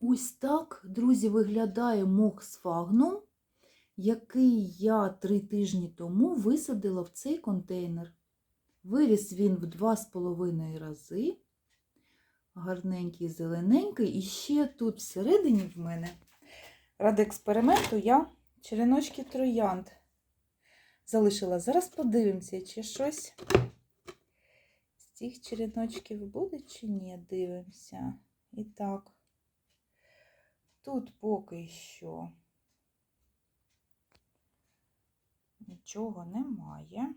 Ось так, друзі, виглядає мох сфагнум, який я три тижні тому висадила в цей контейнер. Виріс він в два з половиною рази. Гарненький, зелененький. І ще тут всередині в мене, ради експерименту, я череночки троянд залишила. Зараз подивимося, чи щось з цих череночків буде, чи ні. Дивимося. І так. Тут поки що нічого немає.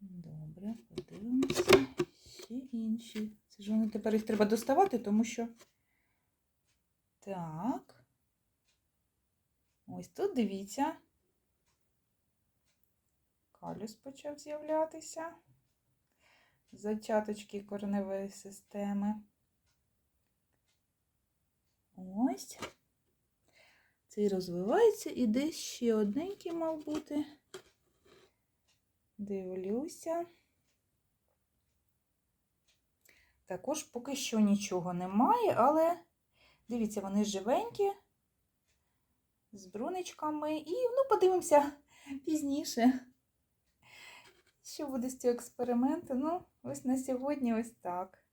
Добре, подивимося. Ще інші. Це ж вони тепер їх треба доставати, тому що. Так. Ось тут дивіться. Калюс почав з'являтися зачаточки кореневої системи. Ось. Цей розвивається і десь ще одненький мав бути. Дивлюся. Також поки що нічого немає, але дивіться, вони живенькі, з бруничками. І ну, подивимося пізніше. Що буде з цього експерименту? Ну, ось на сьогодні ось так.